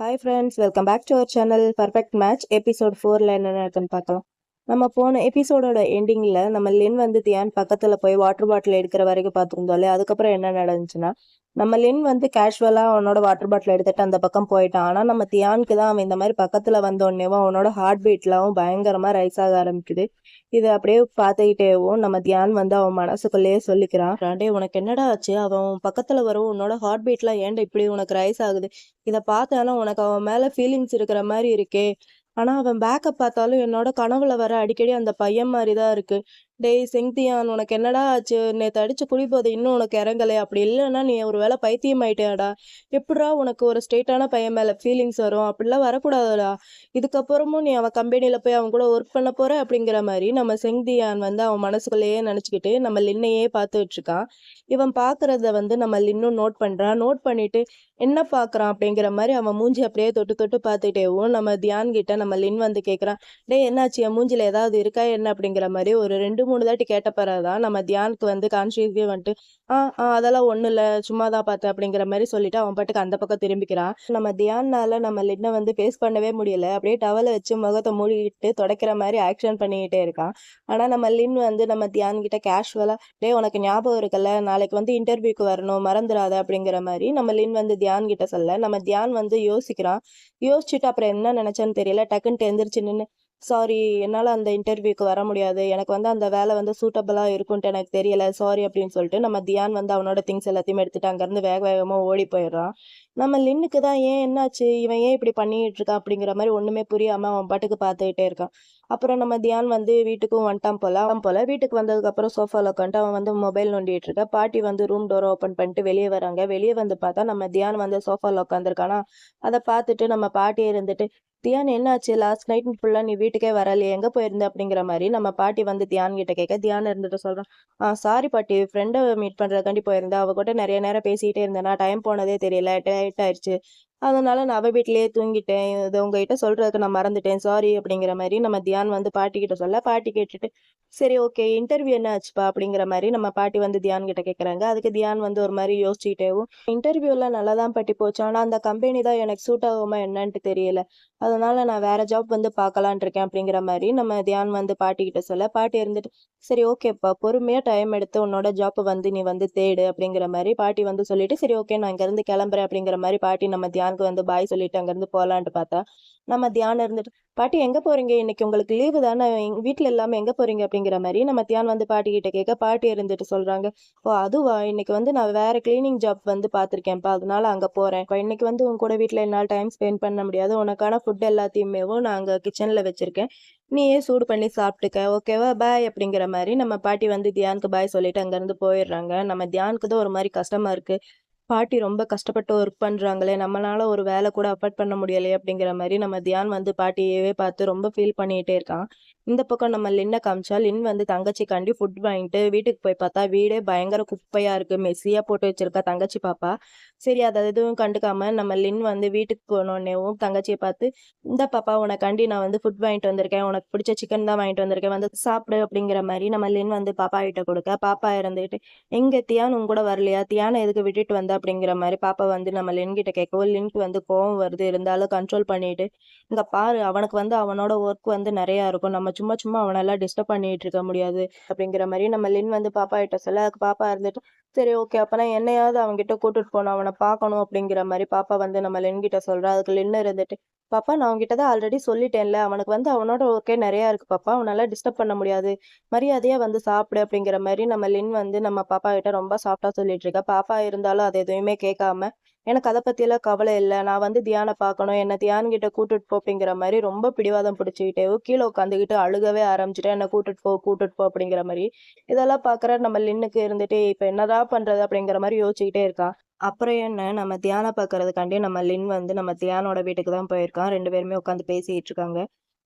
Hi friends welcome back to our channel perfect match episode ஃபோரில் என்ன நடக்குன்னு பார்க்கலாம் நம்ம போன எபிசோடோட எண்டிங்கில் நம்ம லின் வந்து தியான் பக்கத்தில் போய் வாட்டர் பாட்டில் எடுக்கிற வரைக்கும் பார்த்துருந்தோம் அதுக்கப்புறம் என்ன நடந்துச்சுன்னா நம்ம லின் வந்து கேஷுவலாக அவனோட வாட்டர் பாட்டில் எடுத்துட்டு அந்த பக்கம் போயிட்டான். ஆனால் நம்ம தியானுக்கு தான் அவன் இந்த மாதிரி பக்கத்தில் வந்த அவனோட ஹார்ட் பீட்லாம் பயங்கரமாக ரைஸ் ஆக ஆரம்பிக்குது. இது அப்படியே பார்த்துக்கிட்டேவும் நம்ம தியான் வந்து அவன் மனசுக்குள்ளேயே சொல்லிக்கிறான் ராண்டே உனக்கு என்னடா ஆச்சு? அவன் பக்கத்தில் வரும் உன்னோட ஹார்ட் பீட்லாம் ஏன்டா இப்படி உனக்கு ரைஸ் ஆகுது? இதை பார்த்தாலும் உனக்கு அவன் மேலே ஃபீலிங்ஸ் இருக்கிற மாதிரி இருக்கே. ஆனால் அவன் பேக்கப் பார்த்தாலும் என்னோட கனவுல வர அடிக்கடி அந்த பையன் மாதிரி தான் இருக்குது டேய் செங்தியான் உனக்கு என்னடா ஆச்சு? நேற்று அடிச்சு குடிப்போது இன்னும் உனக்கு இறங்கலை. அப்படி இல்லைன்னா நீ ஒரு வேளை பைத்தியம் ஆயிட்டியாடா எப்படா உனக்கு ஒரு ஸ்ட்ரெயிட்டான பையன் மேலே ஃபீலிங்ஸ் வரும்? அப்படிலாம் வரக்கூடாதுடா. இதுக்கப்புறமும் நீ அவன் கம்பெனியில் போய் அவன் கூட ஒர்க் பண்ண போற? அப்படிங்கிற மாதிரி நம்ம செங்தியான் வந்து அவன் மனசுக்குள்ளேயே நினச்சிக்கிட்டு நம்ம லின்னையே பார்த்துட்டு இருக்கான் இவன் பார்க்கறத வந்து நம்ம லின்னும் நோட் பண்ணுறான் நோட் பண்ணிட்டு என்ன பார்க்குறான் அப்படிங்கிற மாதிரி அவன் மூஞ்சி அப்படியே தொட்டு தொட்டு பார்த்துட்டேவும் நம்ம தியான் கிட்ட நம்ம லின் வந்து கேட்குறான் டேய் என்னாச்சு? என் மூஞ்சியில் ஏதாவது இருக்கா? என்ன? அப்படிங்கிற மாதிரி ஒரு ரெண்டு மூணு தாட்டி கேட்ட பிறகுதான் நம்ம தியானுக்கு வந்து கான்ஷியஸே வந்துட்டு ஆ ஆ அதெல்லாம் ஒன்றும் இல்லை சும்மா தான் பார்த்தேன் அப்படிங்கிற மாதிரி சொல்லிட்டு அவன் பாட்டுக்கு அந்த பக்கம் திரும்பிக்கிறான். நம்ம தியான்னால நம்ம லின்னை வந்து ஃபேஸ் பண்ணவே முடியல. அப்படியே டவலை வச்சு முகத்தை மூடிட்டு தொடக்கிற மாதிரி ஆக்ஷன் பண்ணிக்கிட்டே இருக்கான். ஆனால் நம்ம லின் வந்து நம்ம தியான் கிட்ட கேஷுவலாக டே உனக்கு ஞாபகம் இருக்குல்ல நாளைக்கு வந்து இன்டர்வியூக்கு வரணும் மறந்துடாத அப்படிங்கிற மாதிரி நம்ம லின் வந்து தியான் கிட்ட சொல்ல நம்ம தியான் வந்து யோசிக்கிறான். யோசிச்சுட்டு அப்புறம் என்ன நினைச்சேன்னு தெரியல டக்குன்னு எந்திரிச்சு நின்று சாரி என்னால் அந்த இன்டர்வியூக்கு வர முடியாது. எனக்கு வந்து அந்த வேலை வந்து சூட்டபிளாக இருக்கும்ட்டு எனக்கு தெரியலை. சாரி அப்படின்னு சொல்லிட்டு நம்ம தியான் வந்து அவனோட திங்ஸ் எல்லாத்தையுமே எடுத்துட்டு அங்கேருந்து வேக வேகமாக ஓடி போயிடுறான். நம்ம லின்னுக்கு தான் ஏன் என்னாச்சு? இவன் ஏன் இப்படி பண்ணிட்டு இருக்கான் அப்படிங்கிற மாதிரி ஒன்றுமே புரியாமல் அவன் பாட்டுக்கு பார்த்துக்கிட்டே இருக்கான். அப்புறம் நம்ம தியான் வந்து வீட்டுக்கும் வந்துட்டான் போல அவன் போல. வீட்டுக்கு வந்ததுக்கப்புறம் சோஃபாவில் உட்காந்துட்டு அவன் வந்து மொபைல் நோண்டிட்டு இருக்க. பாட்டி வந்து ரூம் டோரை ஓப்பன் பண்ணிட்டு வெளியே வராங்க. வெளியே வந்து பார்த்தா நம்ம தியான் வந்து சோஃபாவில் உட்காந்துருக்கானா அதை பார்த்துட்டு நம்ம பாட்டி இருந்துட்டு தியான் என்னாச்சு? லாஸ்ட் நைட் ஃபுல்லாக நீ வீட்டுக்கே வரலையே. எங்கே போயிருந்த? அப்படிங்கிற மாதிரி நம்ம பாட்டி வந்து தியான் கிட்ட கேட்க தியான் இருந்துட்டு சொல்கிறான் ஆ சாரி பாட்டி. ஃப்ரெண்டை மீட் பண்ணுறதுக்காண்டி போயிருந்தேன். அவ கூட நிறைய நேரம் பேசிக்கிட்டே இருந்தேனா. டைம் போனதே தெரியல. லேட் ஆயிடுச்சு. அதனால நான் அவ வீட்டிலேயே தூங்கிட்டேன். இது உங்ககிட்ட சொல்றதுக்கு நான் மறந்துட்டேன். சாரி அப்படிங்கிற மாதிரி நம்ம தியான் வந்து பாட்டி கிட்ட சொல்ல பாட்டி கேட்டுட்டு சரி ஓகே இன்டர்வியூ என்ன ஆச்சுப்பா? அப்படிங்கிற மாதிரி நம்ம பாட்டி வந்து தியான் கிட்ட கேட்குறாங்க அதுக்கு தியான் வந்து ஒரு மாதிரி யோசிச்சுட்டேவும் இன்டர்வியூலாம் நல்லா தான் பட்டி போச்சு ஆனால் அந்த கம்பெனி தான் எனக்கு சூட் ஆகுமா என்னன்ட்டு தெரியல. அதனால நான் வேற ஜாப் வந்து பார்க்கலான் இருக்கேன் அப்படிங்கிற மாதிரி நம்ம தியான் வந்து பாட்டிக்கிட்ட சொல்ல பாட்டி இருந்துட்டு சரி ஓகேப்பா பொறுமையாக டைம் எடுத்து உன்னோட ஜாப்பை வந்து நீ வந்து தேடு அப்படிங்கிற மாதிரி பாட்டி வந்து சொல்லிட்டு சரி ஓகே நான் இங்கேருந்து கிளம்புறேன் அப்படிங்கிற மாதிரி பாட்டி நம்ம தியானுக்கு வந்து பாய் சொல்லிட்டு அங்கேருந்து போகலான்ட்டு பார்த்தா நம்ம தியானம் இருந்துட்டு பாட்டி எங்கே போகிறீங்க இன்னைக்கு உங்களுக்கு லீவு தானே? வீட்டில் இல்லாமல் எங்கே போகிறீங்க அப்படிங்கிற மாதிரி நம்ம தியான் வந்து பாட்டி கிட்ட கேட்க பாட்டி இருந்துட்டு சொல்கிறாங்க ஓ அதுவா? இன்னைக்கு வந்து நான் வேறு கிளீனிங் ஜாப் வந்து பார்த்துருக்கேன்ப்பா. அதனால அங்கே போகிறேன் இப்போ இன்றைக்கி வந்து உன் கூட வீட்டில் என்னால் டைம் ஸ்பெண்ட் பண்ண முடியாது. உனக்கான ஃபுட் எல்லாத்தையுமேவும் நான் அங்கே கிச்சனில் வச்சுருக்கேன். நீயே சூடு பண்ணி சாப்பிட்டுக்க. ஓகேவா பாய் அப்படிங்கிற மாதிரி நம்ம பாட்டி வந்து தியானுக்கு பாய் சொல்லிட்டு அங்கேருந்து போயிடுறாங்க. நம்ம தியானுக்கு தான் ஒரு மாதிரி கஷ்டமாக இருக்குது பாட்டி ரொம்ப கஷ்டப்பட்டு ஒர்க் பண்ணுறாங்களே நம்மளால ஒரு வேலை கூட அஃபோர்ட் பண்ண முடியலையே அப்படிங்கிற மாதிரி நம்ம தியான் வந்து பாட்டியவே பார்த்து ரொம்ப ஃபீல் பண்ணிகிட்டே இருக்கான். இந்த பக்கம் நம்ம லின்னை காமிச்சா லின் வந்து தங்கச்சிக்காண்டி ஃபுட் வாங்கிட்டு வீட்டுக்கு போய் பார்த்தா வீடே பயங்கர குப்பையாக இருக்குது மெஸ்ஸியாக போட்டு வச்சிருக்கா தங்கச்சி பாப்பா. சரி அதை எதுவும் கண்டுக்காம நம்ம லின் வந்து வீட்டுக்கு போனோடனேவும் தங்கச்சியை பார்த்து இந்த பாப்பா உனக்காண்டி நான் வந்து ஃபுட் வாங்கிட்டு வந்திருக்கேன். உனக்கு பிடிச்ச சிக்கன் தான் வாங்கிட்டு வந்திருக்கேன். வந்து சாப்பிடு அப்படிங்கிற மாதிரி நம்ம லின் வந்து பாப்பா கிட்ட கொடுக்க பாப்பா இருந்துட்டு எங்க தியான் உங்க கூட வரலையா? தியானை எதுக்கு விட்டுட்டு வந்த? அப்படிங்கிற மாதிரி பாப்பா வந்து நம்ம லின் கிட்ட கேட்கவும் லின்க்கு வந்து கோவம் வருது. இருந்தாலும் கண்ட்ரோல் பண்ணிட்டு இங்க பாரு அவனுக்கு வந்து அவனோட ஒர்க் வந்து நிறைய இருக்கும். நம்ம சும்மா சும்மா அவனெல்லாம் டிஸ்டர்ப் பண்ணிட்டு இருக்க முடியாது. அப்படிங்கிற மாதிரி நம்ம லின் வந்து பாப்பா கிட்ட சொல்ல அதுக்கு பாப்பா இருந்துட்டு சரி ஓகே அப்பனா என்னையாவது அவன்கிட்ட கூட்டிட்டு போகணும் அவனை பார்க்கணும் அப்படிங்கிற மாதிரி பாப்பா வந்து நம்ம லின் கிட்ட சொல்றா. அதுக்கு லின் இருந்துட்டு பாப்பா நான் அவங்ககிட்ட தான் ஆல்ரெடி சொல்லிட்டேன்ல அவனுக்கு வந்து அவனோட ஓகே நிறையா இருக்கு பாப்பா அவனால டிஸ்டர்ப் பண்ண முடியாது. மரியாதையா வந்து சாப்பிடு அப்படிங்கிற மாதிரி நம்ம லின் வந்து நம்ம பாப்பா கிட்ட ரொம்ப சாஃப்டா சொல்லிட்டு இருக்கா. பாப்பா இருந்தாலும் அது எதுவுமே கேட்காம எனக்கு அதை பற்றியெல்லாம் கவலை இல்லை. நான் வந்து தியானை பார்க்கணும். என்னை தியான்கிட்ட கூட்டிட்டு போ அப்படிங்கிற மாதிரி ரொம்ப பிடிவாதம் பிடிச்சிக்கிட்டே கீழே உட்காந்துக்கிட்டு அழுகவே ஆரம்பிச்சுட்டு என்னை கூட்டிட்டு போ கூட்டிட்டு போ அப்படிங்கிற மாதிரி. இதெல்லாம் பார்க்குற நம்ம லின்னுக்கு இருந்துட்டு இப்போ என்னதான் பண்ணுறது அப்படிங்கிற மாதிரி யோசிச்சுக்கிட்டே இருக்கான் அப்புறம் என்ன? நம்ம தியானம் பார்க்கறதுக்காண்டி நம்ம லின் வந்து நம்ம தியானோட வீட்டுக்கு தான் போயிருக்கான். ரெண்டு பேருமே உட்காந்து பேசிகிட்டு இருக்காங்க.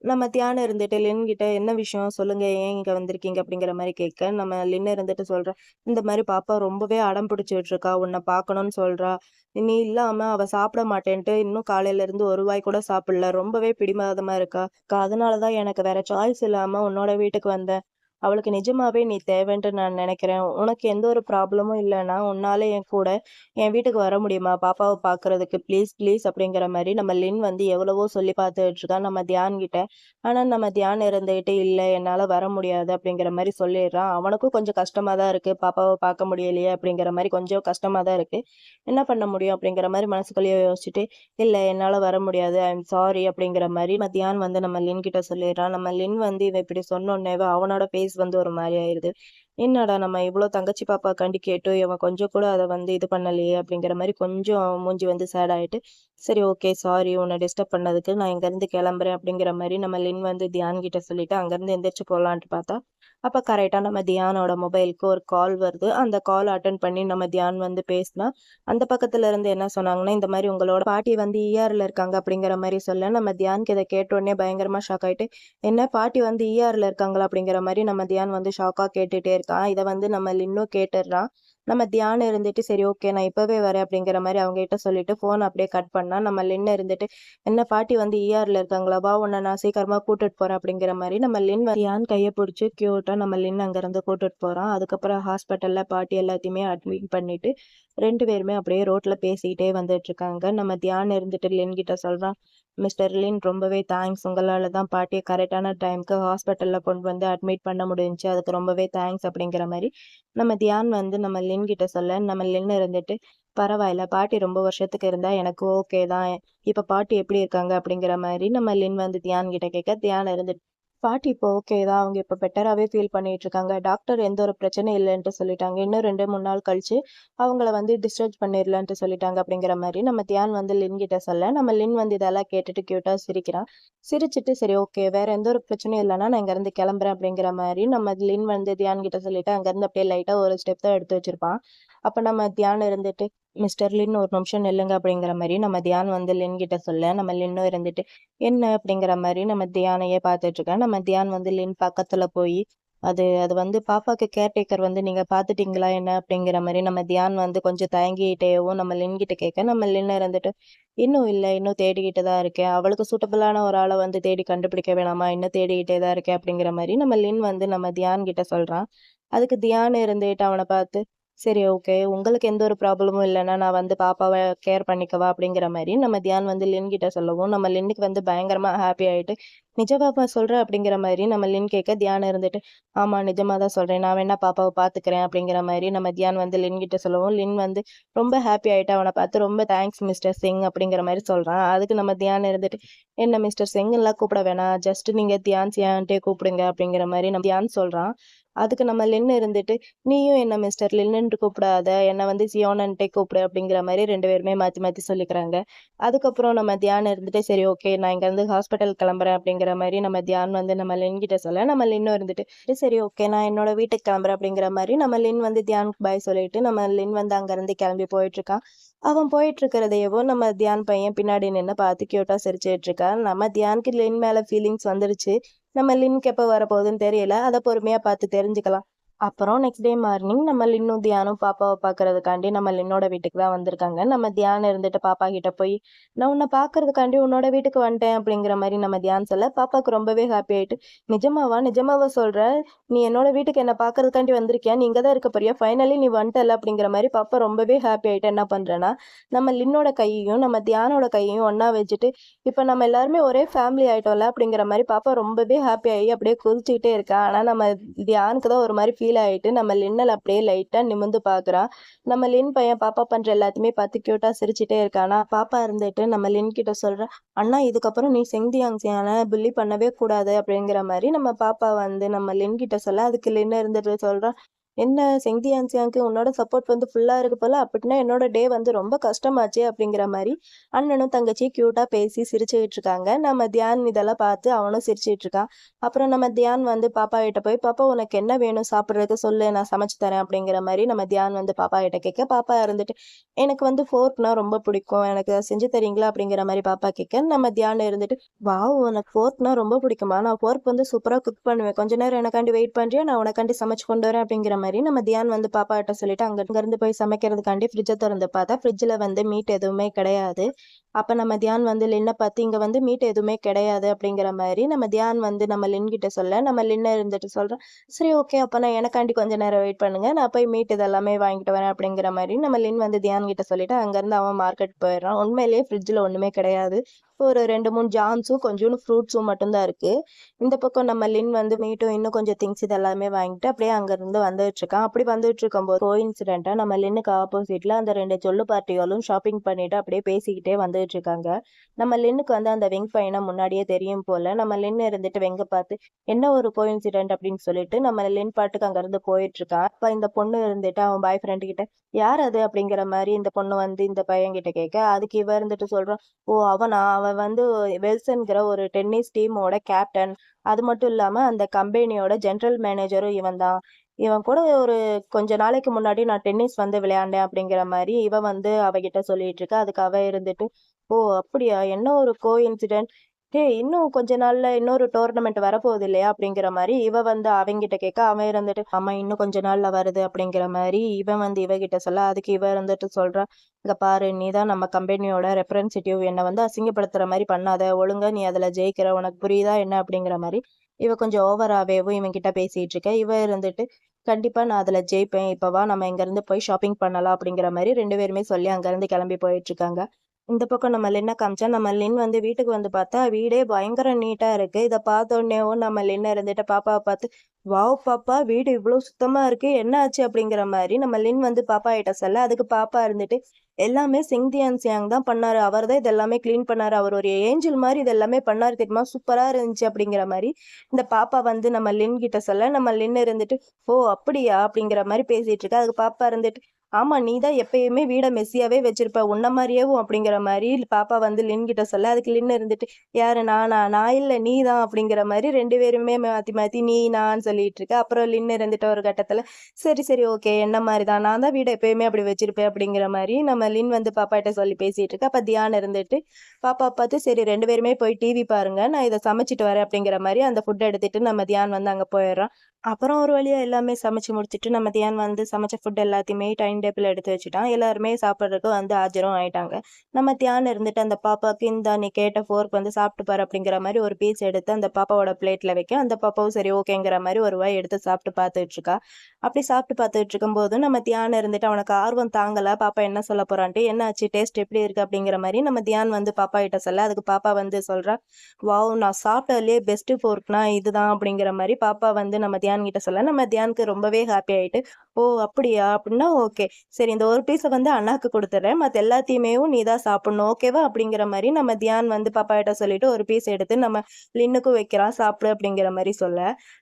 நம்ம தியானம் இருந்துட்டு லின் கிட்ட என்ன விஷயம் சொல்லுங்க ஏன் இங்க வந்திருக்கீங்க அப்படிங்கிற மாதிரி கேட்க நம்ம லின் இருந்துட்டு சொல்றேன் இந்த மாதிரி பாப்பா ரொம்பவே அடம் பிடிச்சிட்டு இருக்கா உன்னை பார்க்கணும்னு சொல்றா நீ இல்லாம அவ சாப்பிட மாட்டேன்ட்டு இன்னும் காலையில இருந்து ஒரு வாய் கூட சாப்பிடல ரொம்பவே பிடிவாதமா இருக்கா அதனாலதான் எனக்கு வேற சாய்ஸ் இல்லாம உன்னோட வீட்டுக்கு வந்தேன் அவளுக்கு நிஜமாவே நீ தேவைன்ட்டு நான் நினைக்கிறேன். உனக்கு எந்த ஒரு ப்ராப்ளமும் இல்லைன்னா உன்னால என் கூட என் வீட்டுக்கு வர முடியுமா? பாப்பாவை பார்க்கறதுக்கு ப்ளீஸ் ப்ளீஸ் அப்படிங்கிற மாதிரி நம்ம லின் வந்து எவ்வளவோ சொல்லி பார்த்துட்டு இருக்கா நம்ம தியான் கிட்ட. ஆனால் நம்ம தியான் இருந்துகிட்டு இல்லை என்னால் வர முடியாது அப்படிங்கிற மாதிரி சொல்லிடுறான். அவனுக்கும் கொஞ்சம் கஷ்டமாக தான் இருக்குது பாப்பாவை பார்க்க முடியலையே அப்படிங்கிற மாதிரி கொஞ்சம் கஷ்டமாக தான் இருக்குது என்ன பண்ண முடியும் அப்படிங்கிற மாதிரி மனசுக்குள்ளேயே யோசிச்சுட்டு இல்லை என்னால் வர முடியாது. ஐ எம் சாரி அப்படிங்கிற மாதிரி மத்தியான் வந்து நம்ம லின் கிட்ட சொல்லிடுறான். நம்ம லின் வந்து இவன் இப்படி சொன்னோன்னே அவனோட ஃபேஸ் வந்து ஒரு மாதிரி ஆயிடுது என்னடா நம்ம இவ்வளோ தங்கச்சி பாப்பா கேட்டு இவன் கொஞ்சம் கூட அதை வந்து இது பண்ணலையே அப்படிங்கிற மாதிரி கொஞ்சம் மூஞ்சி வந்து சேட் ஆகிட்டு சரி ஓகே சாரி உன்னை டிஸ்டர்ப் பண்ணதுக்கு நான் இங்கேருந்து கிளம்புறேன் அப்படிங்கிற மாதிரி நம்ம லின் வந்து தியான் கிட்ட சொல்லிட்டு அங்கேருந்து எந்திரிச்சு போகலான்ட்டு பார்த்தா அப்போ கரெக்டாக நம்ம தியானோட மொபைலுக்கு ஒரு கால் வருது. அந்த கால் அட்டன் பண்ணி நம்ம தியான் வந்து பேசினா அந்த பக்கத்துல இருந்து என்ன சொன்னாங்கன்னா இந்த மாதிரி உங்களோட பாட்டி வந்து இஆர்ல இருக்காங்க அப்படிங்கிற மாதிரி சொல்ல நம்ம தியானுக்கு இதை கேட்டோடனே பயங்கரமா ஷாக் ஆயிட்டு என்ன பாட்டி வந்து இஆர்ல இருக்காங்களா அப்படிங்கிற மாதிரி நம்ம தியான் வந்து ஷாக்காக கேட்டுட்டே இருக்கான் இதை வந்து நம்ம லின்னும் கேட்டுடுறான் நம்ம தியானம் இருந்துட்டு சரி ஓகே நான் இப்பவே வரேன் அப்படிங்கிற மாதிரி அவங்க கிட்ட சொல்லிட்டு ஃபோன் அப்படியே கட் பண்ணா நம்ம லின் இருந்துட்டு என்ன பாட்டி வந்து இஆர்ல இருக்காங்களா? வா உன்னை நான் சீக்கிரமா கூட்டிட்டு போறேன் அப்படிங்கிற மாதிரி நம்ம லின் தியான் கையை பிடிச்சி கியூட்டா நம்ம லின் அங்க இருந்து கூட்டிட்டு போறான். அதுக்கப்புறம் ஹாஸ்பிட்டல்ல பாட்டி எல்லாத்தையுமே அட்மிட் பண்ணிட்டு ரெண்டு பேருமே அப்படியே ரோட்ல பேசிக்கிட்டே வந்துட்டு இருக்காங்க. நம்ம தியான் இருந்துட்டு லின் கிட்ட சொல்றான் மிஸ்டர் லின் ரொம்பவே தேங்க்ஸ் உங்களால் தான் பாட்டியை கரெக்டான டைம்க்கு ஹாஸ்பிட்டலில் கொண்டு வந்து அட்மிட் பண்ண முடிஞ்சுச்சு. அதுக்கு ரொம்பவே தேங்க்ஸ் அப்படிங்கிற மாதிரி. நம்ம தியான் வந்து நம்ம லின் கிட்ட சொல்ல நம்ம லின் இருந்துட்டு பரவாயில்ல பாட்டி ரொம்ப வருஷத்துக்கு இருந்தால் எனக்கு ஓகே தான். இப்போ பாட்டி எப்படி இருக்காங்க? அப்படிங்கிற மாதிரி நம்ம லின் வந்து தியான் கிட்ட கேட்க தியான் இருந்துட்டு பாட்டி இப்போ ஓகே தான். அவங்க இப்போ பெட்டராகவே ஃபீல் பண்ணிட்டு இருக்காங்க டாக்டர் எந்த ஒரு பிரச்சனையும் இல்லைன்ட்டு சொல்லிட்டாங்க. இன்னும் ரெண்டு மூணு நாள் கழிச்சு அவங்கள வந்து டிஸ்சார்ஜ் பண்ணிடலான்ட்டு சொல்லிட்டாங்க அப்படிங்கிற மாதிரி நம்ம தியான் வந்து லின் கிட்ட சொல்ல நம்ம லின் வந்து இதெல்லாம் கேட்டுட்டு கியூட்டாக சிரிக்கிறான். சிரிச்சிட்டு சரி ஓகே வேற எந்த ஒரு பிரச்சனையும் இல்லைன்னா நான் இங்கேருந்து கிளம்புறேன் அப்படிங்கிற மாதிரி நம்ம லின் வந்து தியான் கிட்ட சொல்லிட்டு அங்கேருந்து அப்படியே லைட்டாக ஒரு ஸ்டெப் தான் எடுத்து வச்சிருப்பான். அப்போ நம்ம தியான் இருந்துட்டு மிஸ்டர் லின் ஒரு நிமிஷம் நில்லுங்க அப்படிங்கிற மாதிரி நம்ம தியான் வந்து லின் கிட்ட சொல்ல நம்ம லின்னும் இருந்துட்டு என்ன? அப்படிங்கிற மாதிரி நம்ம தியானையே பார்த்துட்டு இருக்கேன் நம்ம தியான் வந்து லின் பக்கத்துல போய் அது அது வந்து பாப்பாக்கு கேர்டேக்கர் வந்து நீங்க பாத்துட்டீங்களா என்ன? அப்படிங்கிற மாதிரி நம்ம தியான் வந்து கொஞ்சம் தயங்கிட்டேவும் நம்ம லின் கிட்ட கேட்க நம்ம லின்னு இருந்துட்டு இன்னும் இல்லை இன்னும் தேடிக்கிட்டு தான் இருக்கேன். அவளுக்கு சூட்டபிளான ஒரு ஆளை வந்து தேடி கண்டுபிடிக்க வேணாமா? இன்னும் தேடிக்கிட்டே தான் இருக்கேன். அப்படிங்கிற மாதிரி நம்ம லின் வந்து நம்ம தியான் கிட்ட சொல்றான். அதுக்கு தியான் இருந்துட்டு அவனை பார்த்து சரி ஓகே. உங்களுக்கு எந்த ஒரு ப்ராப்ளமும் இல்லைன்னா நான் வந்து பாப்பாவை கேர் பண்ணிக்கவா? அப்படிங்கிற மாதிரி நம்ம தியான் வந்து லின் கிட்ட சொல்லவும் நம்ம லின்னுக்கு வந்து பயங்கரமா ஹாப்பி ஆயிட்டு நிஜ பாப்பா சொல்ற அப்படிங்கிற மாதிரி நம்ம லின் கேட்க தியானம் இருந்துட்டு ஆமா நிஜமா தான் சொல்றேன். நான் வேணா பாப்பாவை பாத்துக்கிறேன் அப்படிங்கிற மாதிரி நம்ம தியான் வந்து லின் கிட்ட சொல்லவும். லின் வந்து ரொம்ப ஹாப்பி ஆயிட்டு அவனை பார்த்து ரொம்ப தேங்க்ஸ் மிஸ்டர் சிங் அப்படிங்கிற மாதிரி சொல்றான். அதுக்கு நம்ம தியானம் இருந்துட்டு என்ன மிஸ்டர் சிங் எல்லாம் கூப்பிட வேணாம். ஜஸ்ட் நீங்க தியான் சியான்ட்டே கூப்பிடுங்க அப்படிங்கிற மாதிரி நம்ம தியான் சொல்றான். அதுக்கு நம்ம லின் இருந்துட்டு நீயும் என்ன மிஸ்டர் லின்னு கூப்பிடாத. என்னை வந்து சியோனன்ட்டே கூப்பிடு அப்படிங்கிற மாதிரி ரெண்டு பேருமே மாத்தி மாத்தி சொல்லிக்கிறாங்க. அதுக்கப்புறம் நம்ம தியான் இருந்துட்டு சரி ஓகே நான் இங்க இருந்து ஹாஸ்பிட்டல் கிளம்புறேன் அப்படிங்கிற மாதிரி நம்ம தியான் வந்து நம்ம லின் கிட்ட சொல்ல நம்ம லின்னும் இருந்துட்டு சரி ஓகே நான் என்னோட வீட்டுக்கு கிளம்புறேன் அப்படிங்கிற மாதிரி நம்ம லின் வந்து தியான் பாய் சொல்லிட்டு நம்ம லின் வந்து அங்கேருந்து கிளம்பி போயிட்டு இருக்கான். அவன் போயிட்டு இருக்கிறதையவோ நம்ம தியான் பையன் பின்னாடி நின்று பார்த்து கியூட்டா சிரிச்சிட்டு இருக்கான். நம்ம தியானுக்கு லின் மேல ஃபீலிங்ஸ் வந்துருச்சு. நம்ம லின்க்கு எப்போ வரப்போகுதுன்னு தெரியல. அதை பொறுமையா பார்த்து தெரிஞ்சுக்கலாம். அப்புறம் நெக்ஸ்ட் டே மார்னிங் நம்ம லின்னும் தியானும் பாப்பாவை பார்க்கறதுக்காண்டி நம்ம லின்னோட வீட்டுக்கு தான் வந்திருக்காங்க. நம்ம தியானம் இருந்துட்டு பாப்பா கிட்ட போய் நான் உன்னை பார்க்கறதுக்காண்டி உன்னோட வீட்டுக்கு வந்துட்டேன் அப்படிங்கிற மாதிரி நம்ம தியான் சொல்ல பாப்பாவுக்கு ரொம்பவே ஹாப்பி ஆயிட்டு நிஜமாவா நிஜமாவா சொல்ற நீ என்னோட வீட்டுக்கு என்ன பார்க்கறதுக்காண்டி வந்திருக்கியா? நீ இங்கே தான் இருக்க போறியா? ஃபைனலி நீ வந்துட்டல அப்படிங்கிற மாதிரி பாப்பா ரொம்பவே ஹாப்பி ஆயிட்டு என்ன பண்றேன்னா நம்ம லின்னோட கையையும் நம்ம தியானோட கையையும் ஒன்னா வச்சுட்டு இப்போ நம்ம எல்லாருமே ஒரே ஃபேமிலி ஆயிட்டோம்ல அப்படிங்கிற மாதிரி பாப்பா ரொம்பவே ஹாப்பி ஆகி அப்படியே குதிச்சுக்கிட்டே இருக்கா. ஆனா நம்ம தியானுக்கு தான் ஒரு மாதிரி ஃபீல் ஆயிட்டு நம்ம லின்னல் அப்படியே லைட்டா நிமிந்து பாக்குறான் நம்ம லின் பையன் பாப்பா பண்ற எல்லாத்தையுமே பார்த்து கியூட்டா சிரிச்சுட்டே இருக்கானா. பாப்பா இருந்துட்டு நம்ம லின் கிட்ட சொல்ற அண்ணா இதுக்கப்புறம் நீ செங்தியாங்சியான புள்ளி பண்ணவே கூடாது அப்படிங்கிற மாதிரி நம்ம பாப்பா வந்து நம்ம லின் கிட்ட சொல்ல அதுக்கு லின் இருந்துட்டு சொல்றான் என்ன செங்தி ஆன்சியாங்க்கு உன்னோட சப்போர்ட் வந்து ஃபுல்லாக இருக்கு போல அப்படின்னா என்னோட டே வந்து ரொம்ப கஷ்டமாச்சு அப்படிங்கிற மாதிரி அண்ணனும் தங்கச்சி க்யூட்டாக பேசி சிரிச்சுக்கிட்டு இருக்காங்க. நம்ம தியான் இதெல்லாம் பார்த்து அவனும் சிரிச்சுட்டு இருக்கான். அப்புறம் நம்ம தியான் வந்து பாப்பா கிட்ட போய் பாப்பா உனக்கு என்ன வேணும்? சாப்பிட்றதுக்கு சொல்லு நான் சமைச்சு தரேன் அப்படிங்கிற மாதிரி நம்ம தியான் வந்து பாப்பா கிட்ட கேட்க பாப்பா இருந்துட்டு எனக்கு வந்து ஃபோர்க்னா ரொம்ப பிடிக்கும். எனக்கு செஞ்சு தரீங்களா? அப்படிங்கிற மாதிரி பாப்பா கேட்க நம்ம தியான் இருந்துட்டு வா உனக்கு ஃபோர்க்னா ரொம்ப பிடிக்குமா? நான் ஃபோர்க் வந்து சூப்பராக குக் பண்ணுவேன். கொஞ்ச நேரம் எனக்காண்டி வெயிட் பண்ணுறேன் நான் உனக்காண்டி சமைச்சு கொண்டு வரேன் அப்படிங்கிற மாதிரி நம்ம தியான் வந்து பாப்பா கிட்ட சொல்லிட்டு அங்க இருந்து போய் சமைக்கிறதுக்காண்டி ஃப்ரிட்ஜை திறந்து பார்த்தா ஃப்ரிட்ஜில் வந்து மீட் எதுவுமே கிடையாது. அப்போ நம்ம தியான் வந்து லின்னை பார்த்து இங்கே வந்து மீட் எதுவுமே கிடையாது அப்படிங்கிற மாதிரி நம்ம தியான் வந்து நம்ம லின் கிட்ட சொல்ல நம்ம லின்னை இருந்துட்டு சொல்கிறோம் சரி ஓகே அப்போ நான் எனக்காண்டி கொஞ்ச நேரம் வெயிட் பண்ணுங்க நான் போய் மீட் இதெல்லாமே வாங்கிட்டு வரேன் அப்படிங்கிற மாதிரி நம்ம லின் வந்து தியான் கிட்ட சொல்லிட்டு அங்கேருந்து அவன் மார்க்கெட் போயிடுறான். உண்மையிலேயே ஃப்ரிட்ஜில் ஒன்றுமே கிடையாது. ஒரு ரெண்டு மூணு ஜாம்ஸும் கொஞ்சோண்டு ஃப்ரூட்ஸும் மட்டும்தான் இருக்கு. இந்த பக்கம் நம்ம லின் வந்து மீட்டும் இன்னும் கொஞ்சம் திங்ஸ் இதெல்லாமே வாங்கிட்டு அப்படியே அங்கேருந்து வந்துட்டு இருக்கான் அப்படி வந்துட்டு இருக்கும்போது கோ இன்சிடென்ட்டாக நம்ம லின்னுக்கு ஆப்போசிட்ல அந்த ரெண்டு சொல்லு பார்ட்டிகளும் ஷாப்பிங் பண்ணிட்டு அப்படியே பேசிக்கிட்டே வந்துட்டு இருக்காங்க நம்ம லின்னுக்கு வந்து அந்த வெங் பையனை முன்னாடியே தெரியும் போல் நம்ம லின்னு இருந்துட்டு வெங்க பார்த்து என்ன ஒரு கோ இன்சிடென்ட் அப்படின்னு சொல்லிட்டு நம்ம லின் பாட்டுக்கு அங்கேருந்து போயிட்டுருக்கான் அப்போ இந்த பொண்ணு இருந்துட்டு அவன் பாய் ஃப்ரெண்டு கிட்ட யார் அது? அப்படிங்கிற மாதிரி இந்த பொண்ணு வந்து இந்த பையன் கிட்ட கேட்க அதுக்கு இவ இருந்துட்டு சொல்கிறான் ஓ அவனா அவன்? அவன் வந்து வெல்சன்கிற ஒரு டென்னிஸ் டீமோட கேப்டன். அது மட்டும் இல்லாம அந்த கம்பெனியோட ஜென்ரல் மேனேஜரும் இவன் தான். இவன் கூட ஒரு கொஞ்ச நாளைக்கு முன்னாடி நான் டென்னிஸ் வந்து விளையாண்டேன் அப்படிங்கிற மாதிரி இவன் வந்து அவகிட்ட சொல்லிட்டு இருக்கா. அதுக்கு அவ இருந்துட்டு ஓ அப்படியா? என்ன ஒரு கோ இன்சிடென்ட் ஹே இன்னும் கொஞ்ச நாள்ல இன்னொரு டோர்னமெண்ட் வரப்போகுது இல்லையா அப்படிங்கிற மாதிரி இவ வந்து அவங்கிட்ட கேட்க அவன் இருந்துட்டு ஆமா இன்னும் கொஞ்ச நாள்ல வருது அப்படிங்கிற மாதிரி இவன் வந்து இவகிட்ட சொல்ல அதுக்கு இவ இருந்துட்டு சொல்றா இங்க பாரு நீ தான் நம்ம கம்பெனியோட ரெஃபரன்சிட்டிவ் என்னை வந்து அசிங்கப்படுத்துற மாதிரி பண்ணாத ஒழுங்கா நீ அதுல ஜெயிக்கிற உனக்கு புரியுதா என்ன? அப்படிங்கிற மாதிரி இவ கொஞ்சம் ஓவராகவேவும் இவன் கிட்ட பேசிட்டு இருக்க. இவ இருந்துட்டு கண்டிப்பா நான் அதுல ஜெயிப்பேன் இப்பவா நம்ம இங்க இருந்து போய் ஷாப்பிங் பண்ணலாம் அப்படிங்கிற மாதிரி ரெண்டு பேருமே சொல்லி அங்க இருந்து கிளம்பி போயிட்டு இருக்காங்க. இந்த பக்கம் நம்ம லின்னை காமிச்சா நம்ம லின் வந்து வீட்டுக்கு வந்து பார்த்தா வீடே பயங்கர நீட்டா இருக்கு. இதை பார்த்த நம்ம லின்ன இருந்துட்டு பாப்பாவை பார்த்து வாவ் பாப்பா வீடு இவ்வளவு சுத்தமா இருக்கு. என்ன ஆச்சு? அப்படிங்கிற மாதிரி நம்ம லின் வந்து பாப்பா கிட்ட சொல்ல அதுக்கு பாப்பா இருந்துட்டு எல்லாமே சிங்தியான் சியாங் தான் பண்ணாரு. அவர் தான் இதெல்லாமே க்ளீன் கிளீன் பண்ணாரு. அவர் ஒரு ஏஞ்சல் மாதிரி இதெல்லாமே பண்ணாரு. தெரியுமா? சூப்பரா இருந்துச்சு. அப்படிங்கிற மாதிரி இந்த பாப்பா வந்து நம்ம லின் கிட்ட சொல்ல நம்ம லின் இருந்துட்டு ஓ அப்படியா? அப்படிங்கிற மாதிரி பேசிட்டு இருக்கு. அதுக்கு பாப்பா இருந்துட்டு ஆமாம் நீ தான் எப்பயுமே வீடை மெஸ்ஸியாகவே வச்சிருப்ப. உன்ன மாதிரியேவும் அப்படிங்கிற மாதிரி பாப்பா வந்து லின் கிட்ட சொல்ல அதுக்கு லின் இருந்துட்டு யாரு நானா? நான் இல்லை நீ தான் அப்படிங்கிற மாதிரி ரெண்டு பேருமே மாற்றி மாற்றி நீ நான் சொல்லிட்டு இருக்க. அப்புறம் லின் இருந்துட்டு ஒரு கட்டத்தில் சரி சரி ஓகே என்ன மாதிரி தான்? நான் தான் வீடை எப்பயுமே அப்படி வச்சிருப்பேன் அப்படிங்கிற மாதிரி நம்ம லின் வந்து பாப்பாகிட்ட சொல்லி பேசிட்டு இருக்க. அப்போ தியான் இருந்துட்டு பாப்பா பார்த்து சரி ரெண்டு பேருமே போய் டிவி பாருங்க நான் இதை சமைச்சிட்டு வரேன் அப்படிங்கிற மாதிரி அந்த ஃபுட் எடுத்துட்டு நம்ம தியான் வந்து அங்கே போயிடுறான். அப்புறம் ஒரு வழியாக எல்லாமே சமைச்சு முடிச்சுட்டு நம்ம தியான் வந்து சமைச்ச ஃபுட் எல்லாத்தையுமே டைம் டேபிள் எடுத்து வச்சுட்டான். எல்லாருமே சாப்பிட்றதுக்கு வந்து ஆஜரும் ஆயிட்டாங்க. நம்ம தியான் இருந்துட்டு அந்த பாப்பாவுக்கு இந்த நீ கேட்ட ஃபோர்க் வந்து சாப்பிட்டு பாரு அப்படிங்கிற மாதிரி ஒரு பீஸ் எடுத்து அந்த பாப்பாவோட பிளேட்ல வைக்க அந்த பாப்பாவும் சரி ஓகேங்கிற மாதிரி ஒரு வாய் எடுத்து சாப்பிட்டு பார்த்துட்டு இருக்கா. அப்படி சாப்பிட்டு பார்த்துட்டு இருக்கும்போது நம்ம தியான் இருந்துட்டு அவனுக்கு ஆர்வம் தாங்கல பாப்பா என்ன சொல்ல போறான்ட்டு என்ன ஆச்சு டேஸ்ட் எப்படி இருக்கு? அப்படிங்கிற மாதிரி நம்ம தியான் வந்து பாப்பா கிட்ட சொல்ல அதுக்கு பாப்பா வந்து சொல்றா வாவ் நான் சாப்பிட்டதுலேயே பெஸ்ட் ஃபோர்க்னா இதுதான் அப்படிங்கிற மாதிரி பாப்பா வந்து நம்ம தியான் தியான் கிட்ட சொல்ல நம்ம தியானுக்கு ரொம்பவே ஹாப்பி ஆயிட்டு ஓ அப்படியா? அப்படின்னா ஓகே. சரி இந்த ஒரு பீஸை வந்து அண்ணாக்கு கொடுத்துட்றேன் மற்ற எல்லாத்தையுமே நீ தான் சாப்பிடணும் ஓகேவா அப்படிங்கிற மாதிரி நம்ம தியான் வந்து பாப்பா கிட்ட சொல்லிட்டு ஒரு பீஸ் எடுத்து நம்ம லின்னுக்கும் வைக்கிறான் சாப்பிடு அப்படிங்கிற மாதிரி சொல்ல.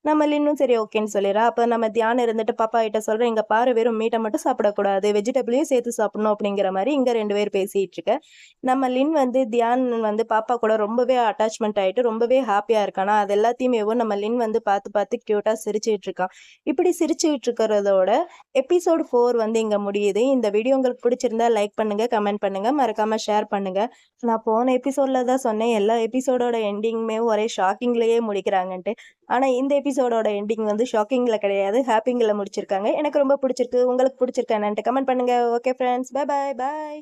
நம்ம லின்னும் சரி ஓகேன்னு சொல்லிடுறா. அப்போ நம்ம தியானம் இருந்துட்டு பாப்பா கிட்ட சொல்கிறேன் இங்கே பாரு வெறும் மீட்டை மட்டும் சாப்பிடக்கூடாது. வெஜிடபிளையும் சேர்த்து சாப்பிடணும் அப்படிங்கிற மாதிரி இங்கே ரெண்டு பேர் பேசிட்டு இருக்க. நம்ம லின் வந்து தியான் வந்து பாப்பா கூட ரொம்பவே அட்டாச்மெண்ட் ஆகிட்டு ரொம்பவே ஹாப்பியாக இருக்கானா. அது எல்லாத்தையுமே நம்ம லின் வந்து பார்த்து பார்த்து க்யூட்டாக சிரிச்சிட்டு இருக்கான். இப்படி சிரிச்சுட்டு இருக்கிறதோட எபிசோட் ஃபோர் வந்து இங்கே முடியுது. இந்த வீடியோ உங்களுக்கு பிடிச்சிருந்தா லைக் பண்ணுங்க கமெண்ட் பண்ணுங்க. மறக்காம ஷேர் பண்ணுங்க. நான் போன எபிசோட்ல தான் சொன்னேன் எல்லா எபிசோடோட எண்டிங்குமே ஒரே ஷாக்கிங்லேயே முடிக்கிறாங்கன்ட்டு. ஆனால் இந்த எபிசோடோட எண்டிங் வந்து ஷாக்கிங்கில் கிடையாது. ஹாப்பிங்கில் முடிச்சிருக்காங்க. எனக்கு ரொம்ப பிடிச்சிருக்கு. உங்களுக்கு பிடிச்சிருக்கானன்ட்டு கமெண்ட் பண்ணுங்க. Okay friends bye bye bye